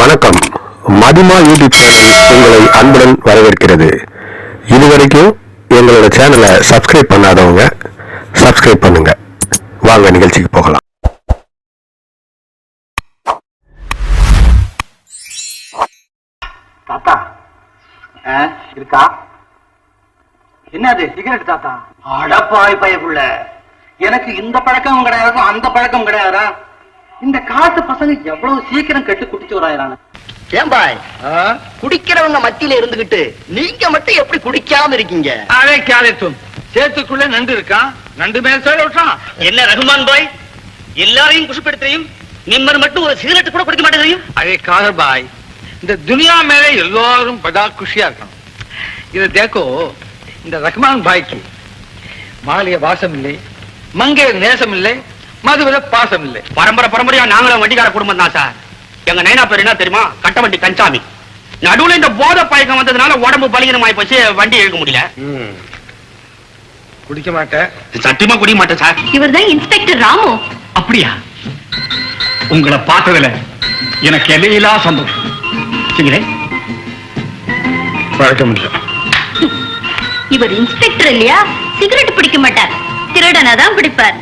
வணக்கம். மதிமா YouTube channel உங்களை அன்புடன் வரவேற்கிறது. இதுவரைக்கும் எங்களோட சேனலை சப்ஸ்கிரைப் பண்ணாதவங்க சப்ஸ்கிரைப் பண்ணுங்க. வாங்க நிகழ்ச்சிக்கு போகலாம். தாத்தா. இருக்கா? என்னது சிகரெட் தாத்தா? அடப்பாய் பயப்புள்ள எனக்கு இந்த பழக்கம் கிடையாது அந்த பழக்கம் கிடையாதா? இந்த காட்டு பசங்க எவ்வளவு சீக்கிரம் கெட்டு குடிச்சு வராயிரான ஏம்பாய் குடிக்கிறவங்க மத்தியில இருந்துகிட்டு நீங்க மட்டும் எப்படி குடிக்காம இருக்கீங்க? அதே கேரட்டும் சேத்துக்குள்ள நண்டு இருக்கான் நண்டு மேல சேர விட்டான் என்ன ரகுமான் பாய்? எல்லாரையும் குஷிப்படுத்துறையும்? நிம்மர் மட்டும் ஒரு சிகரெட் கூட குடிக்க மாட்டேங்கிறீங்க அதே காதர் பாய் இந்த துனியா மேல எல்லாரும் படா குஷியா இருக்கணும். இத தேக்கோ இந்த ரஹ்மான் பாய்க்கு மாலிய வாசம் இல்லை மங்கைய நேசம் இல்லை மதுவில பாசம் இல்லை. பரம்பரை பரம்பரையா நாங்களும் வண்டிக்கார குடும்பம் தான் சார். எங்க நைனா பேர் என்ன தெரியுமா? கட்டவண்டி கஞ்சாமி. நடுவுல இந்த போதை பழக்கம் வந்ததுனால உடம்பு பலகீனமாயி போச்சு வண்டி இழுக்க முடியல. குடிக்க மாட்டேன். சத்தியமா குடிக்க மாட்டேன் சார். இவர்தான் இன்ஸ்பெக்டர் ராமு. அப்படியா? உங்களை பார்த்ததுல எனக்கு எல்லையிலா சந்தோஷம். சரிங்களே பழக்கம் இவர் இன்ஸ்பெக்டர் இல்லையா? சிகரெட் பிடிக்க மாட்டார். திருடனா தான் பிடிப்பார்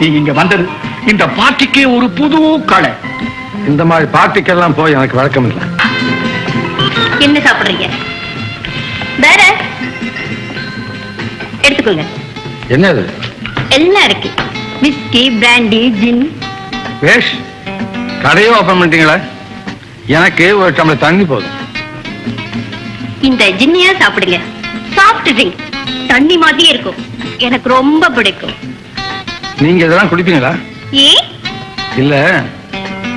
நீங்க இங்க வந்தது இந்த பார்ட்டிக்கு ஒரு புது கலை இந்த மாதிரி பார்ட்டிக்கெல்லாம் போய் எனக்கு வழக்கம் இல்லை. என்ன சாப்பிடுறீங்க? வேற? எடுத்துக்கோங்க. என்னது? எல்லாம் இருக்கு. விஸ்கி பிராண்டி ஜின் வேஷ் கடையை ஓபன் பண்ணிட்டீங்களா? எனக்கு ஒரு டம்ளர் தண்ணி போதும். இந்த ஜின்னியா சாப்பிடுங்க. சாஃப்ட் ட்ரிங்க் தண்ணி மாதிரியே இருக்கும். எனக்கு ரொம்ப பிடிக்கும். நீங்க இதெல்லாம் குடிப்பீங்களா? ஏன் இல்ல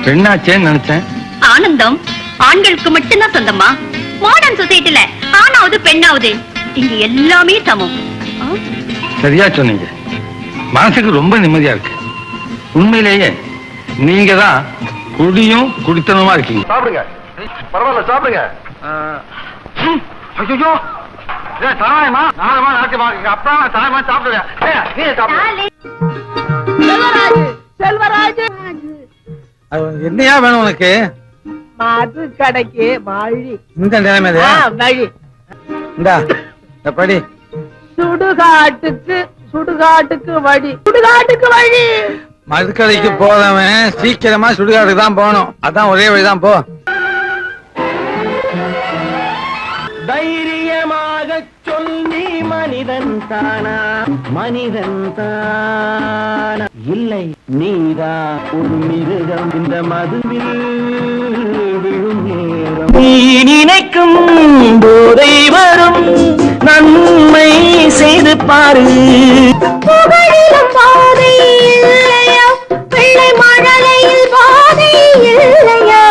பெண்ணாச்சேன்னு நினைச்சேன். ஆனந்தம் ஆண்களுக்கு மட்டும்தான் சொந்தமா? மாடர்ன் சொசைட்டில ஆணாவது பெண்ணாவது இங்க எல்லாமே சமம்? சரியா சொன்னீங்க. மனசுக்கு ரொம்ப நிம்மதியா இருக்கு. உண்மையிலேயே நீங்க தான் குடியும் குடித்தனமா இருக்கீங்க. சாப்பிடுங்க. பரவாயில்ல சாப்பிடுங்க. ஐயோ சாயமா சாப்பிடுவேன் சாப்பிடுங்க என்னையா வேணும் உனக்கு? மது கடைக்கு வழி இந்த நிலைமை ஆ, வழி இந்தா இந்த படி. சுடுகாட்டுக்கு சுடுகாட்டுக்கு வழி. சுடுகாட்டுக்கு வழி. மதுக்கடைக்கு போறவன் சீக்கிரமா சுடுகாட்டுக்கு தான் போகணும். அதான் ஒரே வழிதான் போ. சொல் நீ மனிதன் தானா? மனிதன் தானா? இல்லை நீதா ஒரு மிருகம். இந்த மதுவில் விழும் நேரம். நீ நினைக்கும் போதை வரும். நன்மை செய்து பாரு. புகழிலும் பாதை இல்லையா? பிள்ளை மழலையில் பாதை இல்லையா?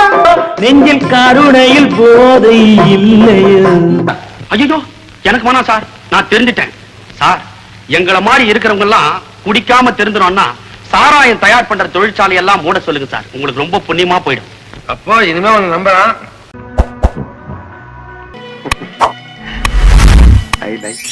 நெஞ்சில் கருணையில் போதை இல்லையா. ஐயோ எனக்கு வேணாம் சார். நான் தெரிஞ்சுட்டேன். சார் எங்களை மாதிரி இருக்கிறவங்க எல்லாம் குடிக்காம தெரிஞ்சிடணும்னா சாராயம் தயார் பண்ற தொழிற்சாலை எல்லாம் மூட சொல்லுங்க சார். உங்களுக்கு ரொம்ப புண்ணியமா போயிடும். அப்போ இனிமே உன்னை நம்பலாம் ஐ லைக்